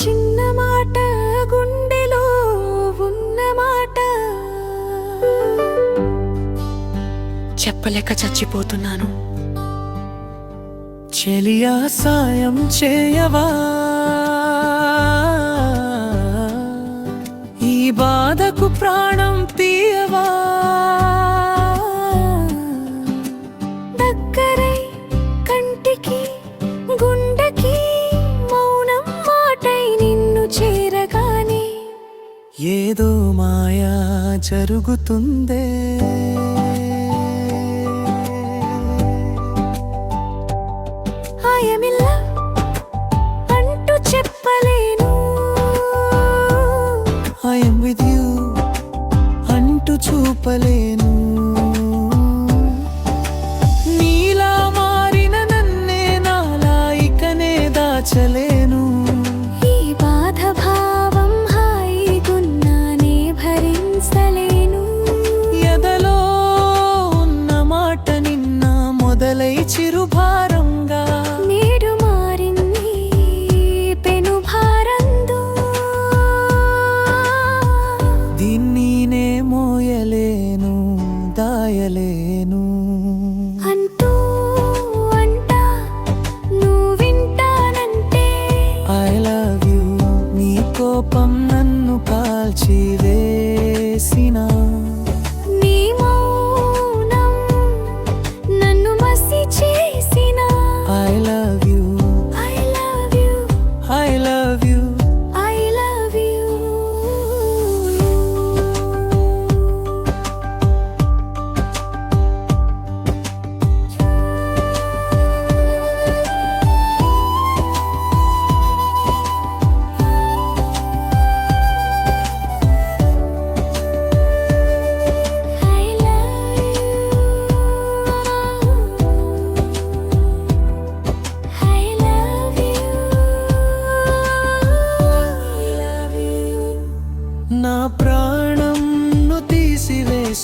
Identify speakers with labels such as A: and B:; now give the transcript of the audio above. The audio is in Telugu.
A: చిన్న మాట గుండెలో ఉన్న మాట. చెప్పలేక చచ్చిపోతున్నాను.
B: చెలియా సాయం చేయవా? ఈ బాధకు ప్రాణం తీయవా? ఏదో మాయా జరుగుతుందే.
C: చెప్పలేను.
B: ఐఎమ్ విత్ యూ అంటూ చూపలేను. నన్ను కాల్చివేసినా.